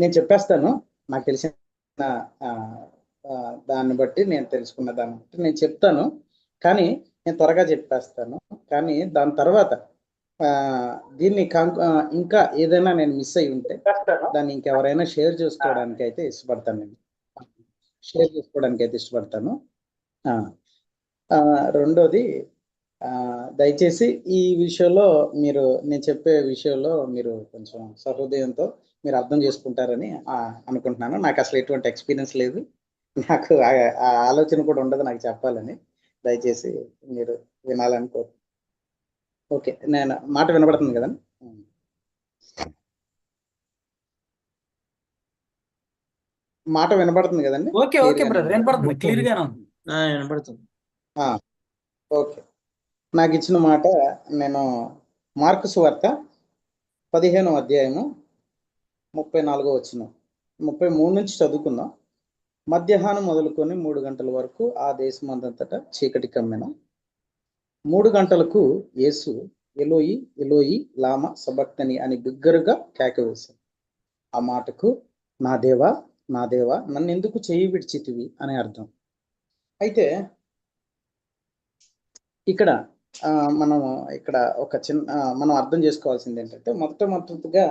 నేను చెప్పేస్తాను. నాకు తెలిసిన దాన్ని బట్టి నేను తెలుసుకున్న దాన్ని బట్టి నేను చెప్తాను. కానీ నేను త్వరగా చెప్పేస్తాను. కానీ దాని తర్వాత దీన్ని ఇంకా ఏదైనా నేను మిస్ అయి ఉంటే దాన్ని ఇంకెవరైనా షేర్ చేసుకోవడానికి అయితే ఇష్టపడతాను నేను. షేర్ చేసుకోవడానికి అయితే ఇష్టపడతాను. రెండోది దయచేసి ఈ విషయంలో మీరు నేను చెప్పే విషయంలో మీరు కొంచెం సహృదయంతో మీరు అర్థం చేసుకుంటారని అనుకుంటున్నాను. నాకు అసలు ఎటువంటి ఎక్స్పీరియన్స్ లేదు. నాకు ఆ ఆ ఆలోచన కూడా ఉండదు నాకు చెప్పాలని. దయచేసి మీరు వినాలని కోరు ఓకే నేను మాట వినబడుతుంది కదండి మాట వినబడుతుంది కదండి? ఓకే ఓకే బ్రదర్ వినపడుతుంది క్లియర్ గానే ఉంది. ఆ, వినపడుతుంది ఓకే. నాకు ఇచ్చిన మాట నేను మార్కు సువార్త పదిహేను అధ్యాయము ముప్పై నాలుగో వచ్చిన ముప్పై మూడు నుంచి చదువుకుందాం. మధ్యాహ్నం మొదలుకొని మూడు గంటల వరకు ఆ దేశం అంతటా చీకటి కమ్మెన. మూడు గంటలకు యేసు ఎలోయి ఎలోయి లామ సబక్తని అని బిగ్గరగా కేక వేశాడు. ఆ మాటకు నా దేవా నా దేవా నన్ను ఎందుకు చేయి విడిచితివి? అని అర్థం. అయితే ఇక్కడ మనం ఇక్కడ ఒక చిన్న మనం అర్థం చేసుకోవాల్సింది ఏంటంటే మొట్టమొదటిగా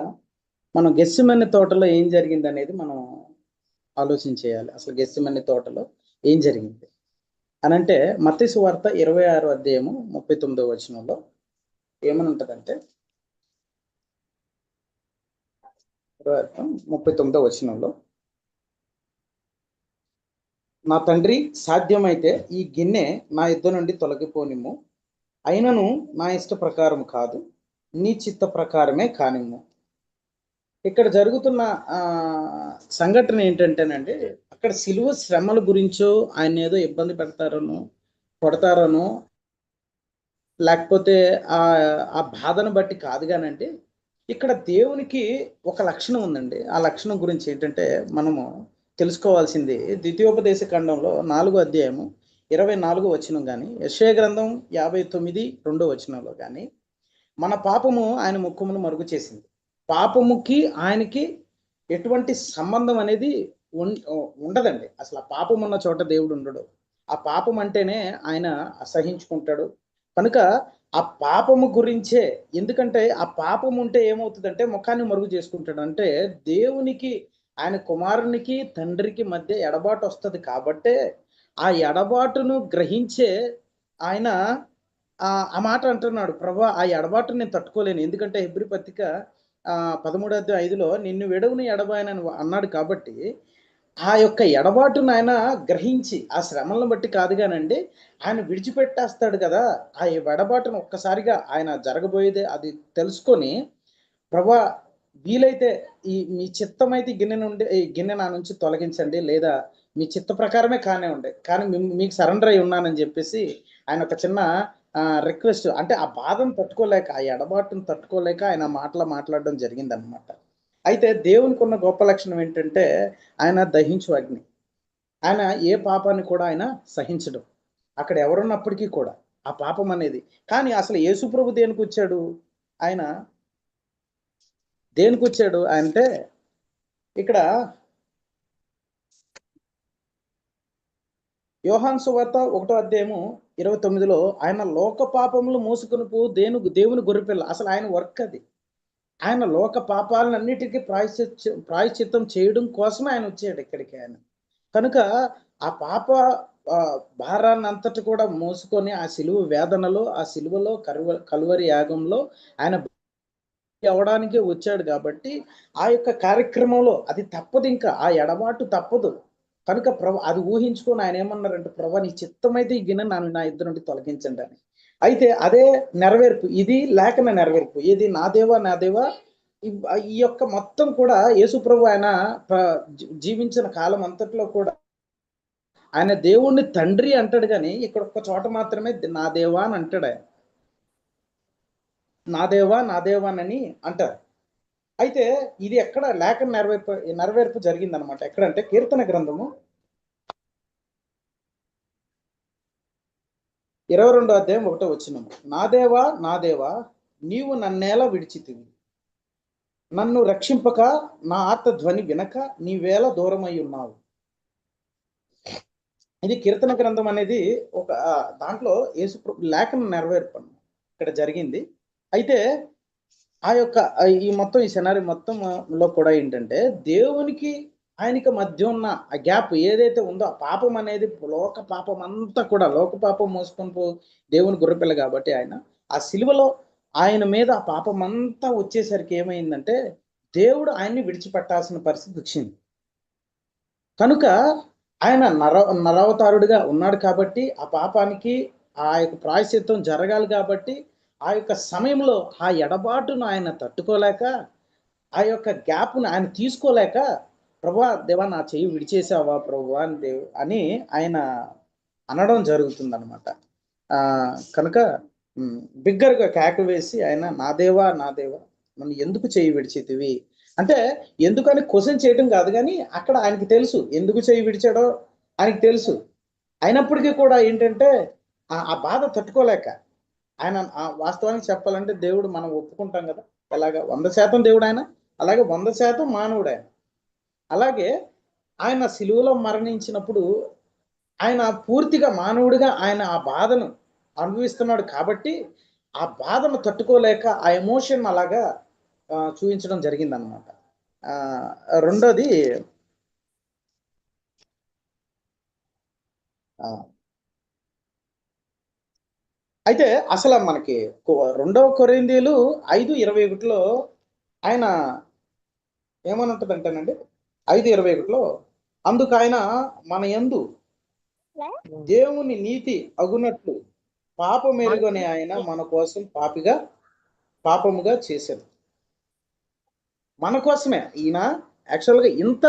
మనం గెస్సిమన్ని తోటలో ఏం జరిగింది అనేది మనం ఆలోచించేయాలి. అసలు గెస్సిమన్ని తోటలో ఏం జరిగింది? అని అంటే మత్స్సు వార్త ఇరవై ఆరు అధ్యాయము ముప్పై తొమ్మిదో వచనంలో ఏమని ఉంటుందంటే ముప్పై తొమ్మిదో వచనంలో నా తండ్రి సాధ్యమైతే ఈ గిన్నె నా యుద్ధ నుండి తొలగిపోనిము అయినను నా ఇష్ట ప్రకారం కాదు నీ చిత్త ప్రకారమే కానిమ్ము. ఇక్కడ జరుగుతున్న సంఘటన ఏంటంటేనండి అక్కడ సిలువ శ్రమల గురించో ఆయన ఏదో ఇబ్బంది పెడతారనో కొడతారనో లేకపోతే ఆ ఆ బాధను బట్టి కాదు కానండి ఇక్కడ దేవునికి ఒక లక్షణం ఉందండి. ఆ లక్షణం గురించి ఏంటంటే మనము తెలుసుకోవాల్సింది ద్వితీయోపదేశ ఖండంలో నాలుగో అధ్యాయము ఇరవై నాలుగు వచనం కానీ యశయ గ్రంథం యాభై తొమ్మిది రెండో వచనంలో కానీ మన పాపము ఆయన ముఖమును మరుగు చేసింది. పాపముకి ఆయనకి ఎటువంటి సంబంధం అనేది ఉండదండి. అసలు ఆ పాపం ఉన్న చోట దేవుడు ఉండడు. ఆ పాపం అంటేనే ఆయన అసహించుకుంటాడు. కనుక ఆ పాపము గురించే ఎందుకంటే ఆ పాపం ఉంటే ఏమవుతుందంటే ముఖాన్ని మరుగు చేసుకుంటాడు. అంటే దేవునికి ఆయన కుమారునికి తండ్రికి మధ్య ఎడబాటు వస్తుంది కాబట్టే ఆ ఎడబాటును గ్రహించే ఆయన ఆ మాట అంటున్నాడు. ప్రభా ఆ ఎడబాటును నేను తట్టుకోలేను. ఎందుకంటే హెబ్రి పత్రిక ఆ పదమూడు ఐదులో నిన్ను విడవుని ఎడబాయనని అన్నాడు కాబట్టి ఆ యొక్క ఎడబాటును ఆయన గ్రహించి ఆ శ్రమలను బట్టి కాదు కానండి ఆయన విడిచిపెట్టేస్తాడు కదా. ఆ ఎడబాటును ఒక్కసారిగా ఆయన జరగబోయేదే. అది తెలుసుకొని ప్రభా వీలైతే ఈ మీ చిత్తమైతే గిన్నె నుండి ఈ గిన్నె నా నుంచి తొలగించండి లేదా మీ చిత్త ప్రకారమే కానే ఉండే. కానీ మీకు సరెండర్ అయి ఉన్నానని చెప్పేసి ఆయన ఒక చిన్న రిక్వెస్ట్ అంటే ఆ బాధను తట్టుకోలేక ఆ ఎడబాటును తట్టుకోలేక ఆయన మాటలు మాట్లాడడం జరిగిందనమాట అయితే దేవునికి ఉన్న గొప్ప లక్షణం ఏంటంటే ఆయన దహించు అగ్ని. ఆయన ఏ పాపాన్ని కూడా ఆయన సహించడం. అక్కడ ఎవరున్నప్పటికీ కూడా ఆ పాపం అనేది. కానీ అసలు యేసుప్రభు దేనికి వచ్చాడు? ఆయన దేనికి వచ్చాడు అంటే ఇక్కడ యోహాన్ సువార్త ఒకటో అధ్యాయము ఇరవై తొమ్మిదిలో ఆయన లోక పాపములు మోసుకుని పో దేను దేవుని గొర్రెపిల్ల అసలు ఆయన వర్క్ అది. ఆయన లోక పాపాలన్నిటికీ ప్రాయశ్చిత్త ప్రాయశ్చిత్తం చేయడం కోసమే ఆయన వచ్చాడు ఇక్కడికి ఆయన. కనుక ఆ పాప భారాన్ని అంతటి కూడా మోసుకొని ఆ సిలువ వేదనలో ఆ సిలువలో కరువ కలువరి యాగంలో ఆయన అవడానికి వచ్చాడు కాబట్టి ఆ యొక్క కార్యక్రమంలో అది తప్పదు ఇంకా. ఆ ఎడబాటు తప్పదు. కనుక ప్రభ అది ఊహించుకొని ఆయన ఏమన్నారంటే ప్రభా నీ చిత్తమైతే ఈ గిన్నె నన్ను నా ఇద్దరు నుండి తొలగించండి అని. అయితే అదే నెరవేర్పు ఇది లేఖన నెరవేర్పు ఇది నా దేవా నా దేవా? ఈ- యొక్క మొత్తం కూడా యేసు ప్రభు ఆయన జీవించిన కాలం అంతట్లో కూడా ఆయన దేవుణ్ణి తండ్రి అంటాడు కానీ ఇక్కడ ఒక్క చోట మాత్రమే నా దేవా అని అంటాడు ఆయన. నా దేవా నా దేవానని అంటారు. అయితే ఇది ఎక్కడ లేఖ నెరవేర్పు నెరవేర్పు జరిగిందనమాట ఎక్కడంటే కీర్తన గ్రంథము ఇరవై రెండో అధ్యాయం ఒకటో వచ్చిన నా దేవా నా దేవా నీవు నన్నేలా విడిచితివి. నన్ను రక్షింపక నా ఆత్మ ధ్వని వినక నీవేళ దూరమై ఉన్నావు. ఇది కీర్తన గ్రంథం అనేది ఒక దాంట్లో యేసు లేఖను నెరవేర్పను. ఇక్కడ జరిగింది. అయితే ఆ యొక్క ఈ మొత్తం ఈ సినారి మొత్తం లో కూడా ఏంటంటే దేవునికి ఆయనకి మధ్య ఉన్న ఆ గ్యాప్ ఏదైతే ఉందో ఆ పాపం అనేది లోక పాపం అంతా కూడా లోక పాపం మోసుకొని పో దేవుని గుర్రపిల్ల కాబట్టి ఆయన ఆ సిలువలో ఆయన మీద ఆ పాపం అంతా వచ్చేసరికి ఏమైందంటే దేవుడు ఆయన్ని విడిచిపెట్టాల్సిన పరిస్థితి వచ్చింది. కనుక ఆయన నర నరవతారుడిగా ఉన్నాడు కాబట్టి ఆ పాపానికి ఆ యొక్క ప్రాయశ్చిత్తం జరగాలి కాబట్టి ఆ యొక్క సమయంలో ఆ ఎడబాటును ఆయన తట్టుకోలేక ఆ యొక్క గ్యాప్ను ఆయన తీసుకోలేక ప్రభా దేవా నా చెయ్యి విడిచేసావా ప్రభా అని దేవ్ అని ఆయన అనడం జరుగుతుందనమాట కనుక బిగ్గరగా కేక వేసి ఆయన నా దేవా నా దేవా నన్ను ఎందుకు చెయ్యి విడిచితివి? అంటే ఎందుకని క్వశ్చన్ చేయడం కాదు కానీ అక్కడ ఆయనకి తెలుసు ఎందుకు చెయ్యి విడిచాడో ఆయనకి తెలుసు. అయినప్పటికీ కూడా ఏంటంటే ఆ ఆ బాధ తట్టుకోలేక ఆయన ఆ వాస్తవానికి చెప్పాలంటే దేవుడు మనం ఒప్పుకుంటాం కదా. ఎలాగ? వంద శాతం దేవుడు ఆయన అలాగే వంద శాతం మానవుడు ఆయన. అలాగే ఆయన సిలువలో మరణించినప్పుడు ఆయన పూర్తిగా మానవుడిగా ఆయన ఆ బాధను అనుభవిస్తున్నాడు కాబట్టి ఆ బాధను తట్టుకోలేక ఆ ఎమోషన్ అలాగా చూపించడం చూపించడం జరిగిందనమాట రెండోది అయితే అసలు మనకి రెండవ కొరిందీలు ఐదు ఇరవై ఒకటిలో ఆయన ఏమని ఉంటుందంటేనండి ఐదు ఇరవై ఒకటిలో అందుకు ఆయన మన యందు దేవుని నీతి అగునట్లు పాపం ఎరుగని ఆయన మన కోసం పాపిగా పాపముగా చేశాడు. మన కోసమే. ఈయన యాక్చువల్గా ఇంత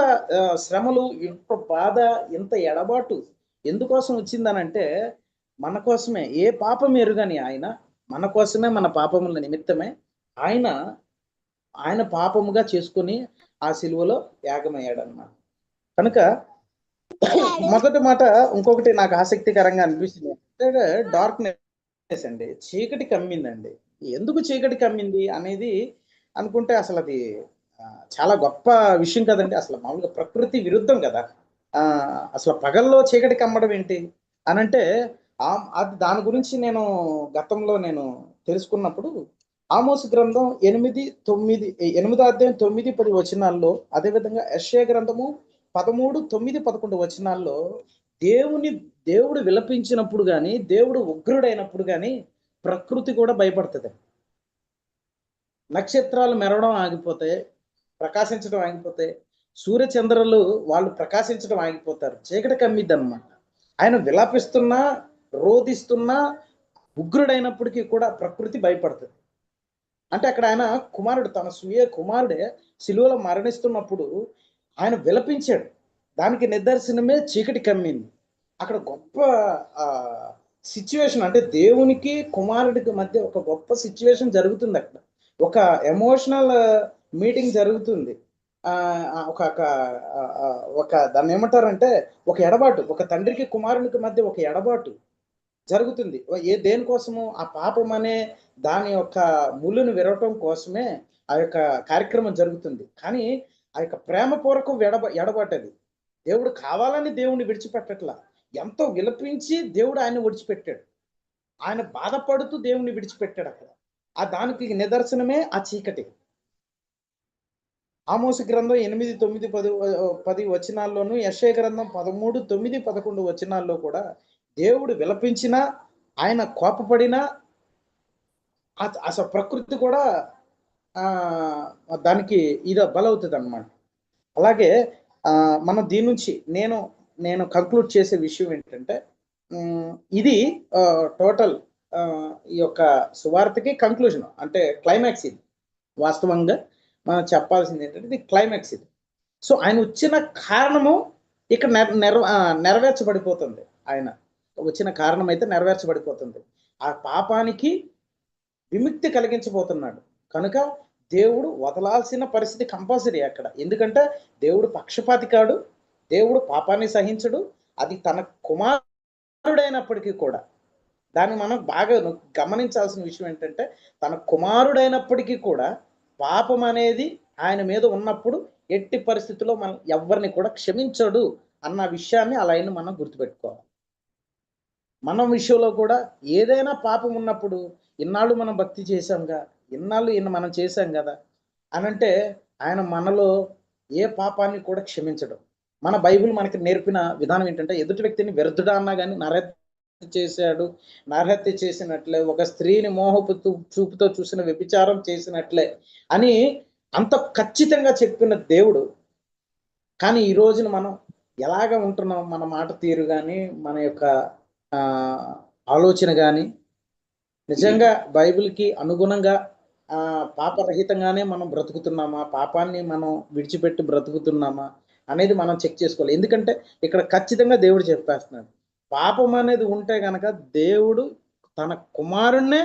శ్రమలు ఇంత బాధ ఇంత ఎడబాటు ఎందుకోసం వచ్చిందనంటే మన కోసమే. ఏ పాపం ఎరుగని ఆయన మన కోసమే మన పాపముల నిమిత్తమే ఆయన ఆయన పాపముగా చేసుకొని ఆ సిలువలో యాగమయ్యాడు అన్నమాట కనుక మొదటి మాట ఇంకొకటి నాకు ఆసక్తికరంగా అనిపిస్తుంది. అంటే డార్క్నెస్ అండి. చీకటి కమ్మిందండి. ఎందుకు చీకటి కమ్మింది అనేది అనుకుంటే అసలు అది చాలా గొప్ప విషయం కదండి. అసలు మామూలుగా ప్రకృతి విరుద్ధం కదా. ఆ, అసలు పగల్లో చీకటి కమ్మడం ఏంటి? అనంటే అది దాని గురించి నేను గతంలో నేను తెలుసుకున్నప్పుడు ఆమోస్ గ్రంథం ఎనిమిది తొమ్మిది ఎనిమిదో అధ్యాయం తొమ్మిది పది వచనాల్లో అదేవిధంగా యెషయా గ్రంథము పదమూడు తొమ్మిది పదకొండు వచనాల్లో దేవుని దేవుడు విలపించినప్పుడు కానీ దేవుడు ఉగ్రుడైనప్పుడు కానీ ప్రకృతి కూడా భయపడుతుంది. నక్షత్రాలు మెరవడం ఆగిపోతే ప్రకాశించడం ఆగిపోతే సూర్యచంద్రులు వాళ్ళు ప్రకాశించడం ఆగిపోతారు. చీకటి కమ్మిద్ది అనమాట ఆయన విలాపిస్తున్నా రోధిస్తున్నా ఉగ్రుడైనప్పటికీ కూడా ప్రకృతి భయపడుతుంది. అంటే అక్కడ ఆయన కుమారుడు తన స్వీయ కుమారుడే శిలువలో మరణిస్తున్నప్పుడు ఆయన విలపించాడు. దానికి నిదర్శనమే చీకటి కమ్మింది. అక్కడ గొప్ప సిచ్యువేషన్ అంటే దేవునికి కుమారుడికి మధ్య ఒక గొప్ప సిచ్యువేషన్ జరుగుతుంది అక్కడ. ఒక ఎమోషనల్ మీటింగ్ జరుగుతుంది. ఆ, ఒక ఒక ఒక దాన్ని ఏమంటారంటే ఒక ఎడబాటు ఒక తండ్రికి కుమారునికి మధ్య ఒక ఎడబాటు. జరుగుతుంది. ఏ దేనికోసము? ఆ పాపం అనే దాని యొక్క ముళ్ళును విరవటం కోసమే ఆ యొక్క కార్యక్రమం జరుగుతుంది. కానీ ఆ యొక్క ప్రేమపూర్వకం ఎడబ ఎడబడ్డది. దేవుడు కావాలని దేవుణ్ణి విడిచిపెట్టట్లా. ఎంతో విలపించి దేవుడు ఆయన విడిచిపెట్టాడు ఆయన బాధపడుతూ దేవుణ్ణి విడిచిపెట్టాడు అక్కడ. ఆ దానికి నిదర్శనమే ఆ చీకటి. ఆమోస గ్రంథం ఎనిమిది తొమ్మిది పది పది వచనాల్లోనూ యశయ గ్రంథం పదమూడు తొమ్మిది పదకొండు వచనాల్లో కూడా దేవుడు విలపించినా ఆయన కోపపడినా అసలు ప్రకృతి కూడా దానికి ఇది బలవుతుంది అనమాట అలాగే మనం దీని నుంచి నేను నేను కంక్లూడ్ చేసే విషయం ఏంటంటే ఇది టోటల్ ఈ యొక్క సువార్తకి కంక్లూజన్ అంటే క్లైమాక్స్ ఇది. వాస్తవంగా మనం చెప్పాల్సింది ఏంటంటే ఇది క్లైమాక్స్ ఇది. సో ఆయన వచ్చిన కారణము ఇక్కడ నెర నెరవేర్చబడిపోతుంది ఆయన. వచ్చిన కారణం అయితే నెరవేర్చబడిపోతుంది. ఆ పాపానికి విముక్తి కలిగించబోతున్నాడు. కనుక దేవుడు వదలాల్సిన పరిస్థితి కంపల్సరీ అక్కడ. ఎందుకంటే దేవుడు పక్షపాతి కాడు దేవుడు పాపాన్ని సహించడు అది తన కుమారుడైనప్పటికీ కూడా. దాన్ని మనం బాగా గమనించాల్సిన విషయం ఏంటంటే తన కుమారుడైనప్పటికీ కూడా పాపం అనేది ఆయన మీద ఉన్నప్పుడు ఎట్టి పరిస్థితుల్లో మనం ఎవరిని కూడా క్షమించడు అన్న విషయాన్ని అలా అయినా మనం గుర్తుపెట్టుకోవాలి. మన విషయంలో కూడా ఏదైనా పాపం ఉన్నప్పుడు ఇన్నాళ్ళు మనం భక్తి చేశాంగా ఇన్నాళ్ళు ఇన్న మనం చేశాం కదా అనంటే ఆయన మనలో ఏ పాపాన్ని కూడా క్షమించడం. మన బైబిల్ మనకి నేర్పిన విధానం ఏంటంటే ఎదుటి వ్యక్తిని వ్యర్థుడా అన్నా కానీ నరహత్య చేశాడు నరహత్య చేసినట్లే ఒక స్త్రీని మోహపు చూపుతో చూసిన వ్యభిచారం చేసినట్లే అని అంత ఖచ్చితంగా చెప్పిన దేవుడు. కానీ ఈ రోజున మనం ఎలాగ ఉంటున్నాం? మన మాట తీరు కానీ మన యొక్క ఆలోచన కానీ నిజంగా బైబిల్కి అనుగుణంగా ఆ, పాపరహితంగానే మనం బ్రతుకుతున్నామా? పాపాన్ని మనం విడిచిపెట్టి బ్రతుకుతున్నామా? అనేది మనం చెక్ చేసుకోవాలి. ఎందుకంటే ఇక్కడ ఖచ్చితంగా దేవుడు చెప్పేస్తున్నాడు. పాపం అనేది ఉంటే కనుక దేవుడు తన కుమారుణ్ణే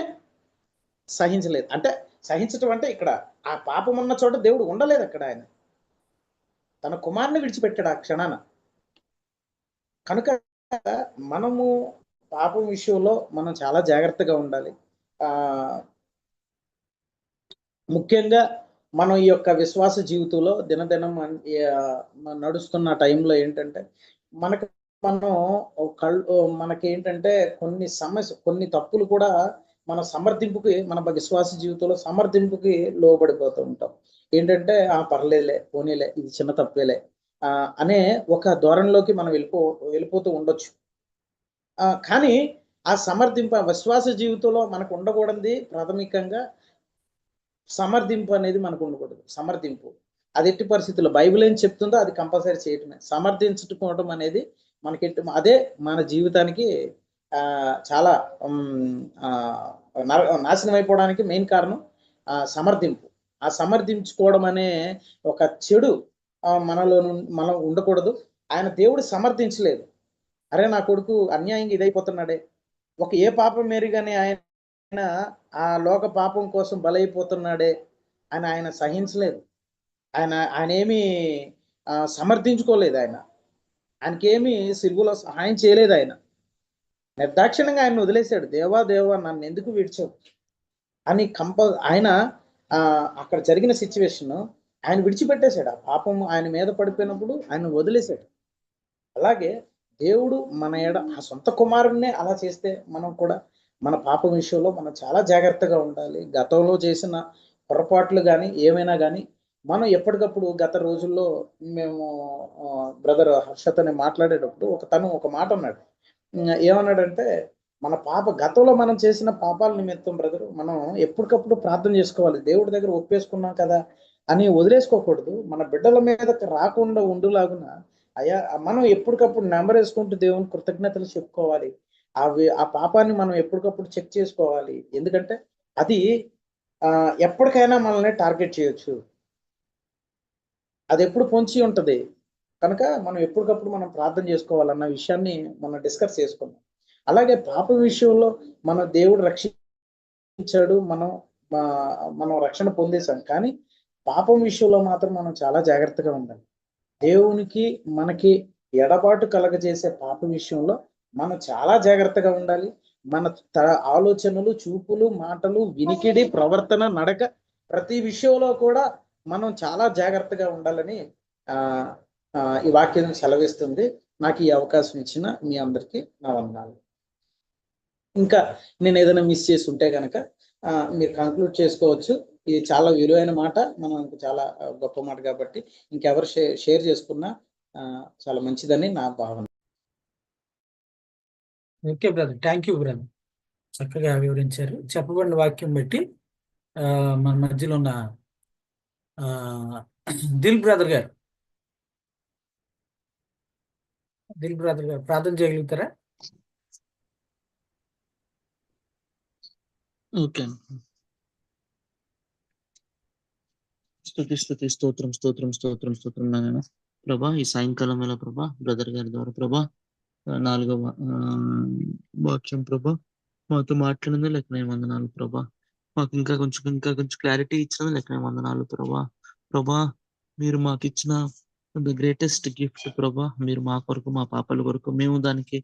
సహించలేదు. అంటే సహించటం అంటే ఇక్కడ ఆ పాపం ఉన్న చోట దేవుడు ఉండలేదు అక్కడ ఆయన. తన కుమారుని విడిచిపెట్టాడు ఆ క్షణాన. కనుక మనము పాపం విషయంలో మనం చాలా జాగ్రత్తగా ఉండాలి. ఆ ముఖ్యంగా మనం ఈ యొక్క విశ్వాస జీవితంలో దినదినం నడుస్తున్న టైంలో ఏంటంటే మనకు మనం కళ్ళు మనకి ఏంటంటే కొన్ని సమస్య కొన్ని తప్పులు కూడా మన సమర్థింపుకి మన విశ్వాస జీవితంలో సమర్థింపుకి లోబడిపోతూ ఉంటాం. ఏంటంటే ఆ పర్లేదులే పోనీలే ఇది చిన్న తప్పేలే అనే ఒక ధోరణిలోకి మనం వెళ్ళిపో వెళ్ళిపోతూ ఉండొచ్చు. కానీ ఆ సమర్థింపు విశ్వాస జీవితంలో మనకు ఉండకూడదు ప్రాథమికంగా సమర్థింపు అనేది మనకు ఉండకూడదు. సమర్థింపు. అది ఎట్టి పరిస్థితుల్లో బైబిల్ ఏం చెప్తుందో అది కంపల్సరీ చేయటమే. సమర్థించుకోవడం అనేది మనకి అదే మన జీవితానికి చాలా నాశనం అయిపోవడానికి మెయిన్ కారణం ఆ, సమర్థింపు. ఆ సమర్థించుకోవడం అనే ఒక చెడు మనలో మనం ఉండకూడదు. ఆయన దేవుడు సమర్థించలేదు. అరే నా కొడుకు అన్యాయంగా ఇదైపోతున్నాడే. ఒక ఏ పాపం మేరుగానే ఆయన ఆ లోక పాపం కోసం బలైపోతున్నాడే అని ఆయన సహించలేదు. ఆయన ఆయన ఏమీ సమర్థించుకోలేదు ఆయన. ఆయనకేమీ సిరుగులో సహాయం చేయలేదు ఆయన. నిర్దాక్షిణ్యంగా ఆయన వదిలేశాడు. దేవా దేవా నన్ను ఎందుకు విడిచావు? అని కంప ఆయన అక్కడ జరిగిన సిచ్యువేషన్ ఆయన విడిచిపెట్టేశాడు. ఆ పాపం ఆయన మీద పడిపోయినప్పుడు ఆయన వదిలేశాడు. అలాగే దేవుడు మన ఎడ ఆ సొంత కుమారుణ్ణే అలా చేస్తే మనం కూడా మన పాపం విషయంలో మనం చాలా జాగ్రత్తగా ఉండాలి. గతంలో చేసిన పొరపాట్లు కానీ ఏమైనా కానీ మనం ఎప్పటికప్పుడు గత రోజుల్లో మేము బ్రదర్ హర్షతని మాట్లాడేటప్పుడు ఒక తను ఒక మాట అన్నాడు. ఏమన్నాడంటే మన పాప గతంలో మనం చేసిన పాపాల నిమిత్తం బ్రదర్ మనం ఎప్పటికప్పుడు ప్రార్థన చేసుకోవాలి. దేవుడి దగ్గర ఒప్పేసుకున్నాం కదా అని వదిలేసుకోకూడదు. మన బిడ్డల మీద రాకుండా ఉండులాగున అయ్యా మనం ఎప్పటికప్పుడు నెంబర్ వేసుకుంటూ దేవుని కృతజ్ఞతలు చెప్పుకోవాలి. అవి ఆ పాపాన్ని మనం ఎప్పటికప్పుడు చెక్ చేసుకోవాలి. ఎందుకంటే అది ఎప్పటికైనా మనల్ని టార్గెట్ చేయొచ్చు. అది ఎప్పుడు పొంచి ఉంటుంది. కనుక మనం ఎప్పటికప్పుడు మనం ప్రార్థన చేసుకోవాలన్న విషయాన్ని మనం డిస్కస్ చేసుకున్నాం అలాగే పాప విషయంలో మన దేవుడు రక్షించాడు మనం మనం రక్షణ పొందేశాం. కానీ పాపం విషయంలో మాత్రం మనం చాలా జాగ్రత్తగా ఉండాలి. దేవునికి మనకి ఎడబాటు కలగజేసే పాప విషయంలో మనం చాలా జాగ్రత్తగా ఉండాలి. మన త- ఆలోచనలు చూపులు మాటలు వినికిడి ప్రవర్తన నడక ప్రతి విషయంలో కూడా మనం చాలా జాగ్రత్తగా ఉండాలని ఈ వాక్యం సెలవిస్తుంది. నాకు ఈ అవకాశం ఇచ్చిన మీ అందరికీ నా వందనాలు. ఇంకా నేను ఏదైనా మిస్ చేసి ఉంటే కనుక మీరు కంక్లూడ్ చేసుకోవచ్చు. ఇది చాలా విలువైన మాట. మనకు చాలా గొప్ప మాట కాబట్టి ఇంకెవరు షేర్ షేర్ చేసుకున్నా చాలా మంచిదని నా భావన. Okay brother. Thank you brother. చక్కగా వివరించారు. చెప్పబడిన వాక్యం బట్టి మన మధ్యలో ఉన్న ఆ, దిల్ బ్రదర్ గారు. దిల్ బ్రదర్ గారు ప్రార్థన చేయగలుగుతారా? ఓకే. స్థుతి స్థుతి స్తోత్రం స్తోత్రం స్తోత్రం స్తోత్రం నాయన ప్రభా ఈ సాయంకాలం వేళ ప్రభా బ్రదర్ గారి ద్వారా ప్రభా నాలుగవ వాక్యం ప్రభా మాతో మాట్లాడింది లెక్కనే వందనాలు ప్రభా. మాకు ఇంకా కొంచెం ఇంకా కొంచెం క్లారిటీ ఇచ్చినది లెక్కనే వందనాలు ప్రభా. ప్రభా మీరు మాకు ఇచ్చిన ద గ్రేటెస్ట్ గిఫ్ట్ ప్రభా. మీరు మా కొరకు మా పాపల కొరకు. మేము దానికి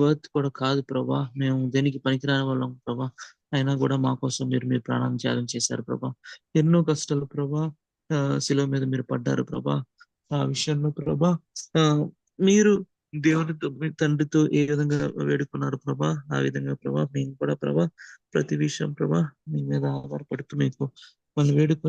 వర్త్ కూడా కాదు ప్రభా. మేము దేనికి పనికిరాని వాళ్ళం ప్రభా. అయినా కూడా మా కోసం మీరు మీ ప్రాణాన్ని త్యాగం చేశారు ప్రభా. ఎన్నో కష్టాలు ప్రభా. ఆ మీద మీరు పడ్డారు ప్రభా. ఆ విషయంలో ప్రభా మీరు దేవునితో మీ తండ్రితో ఏ విధంగా వేడుకున్నారు ప్రభా? ఆ విధంగా ప్రభా మేము కూడా ప్రభా ప్రతి విషయం ప్రభా మీ మీద ఆధారపడుతూ మీకు మనం వేడుకొని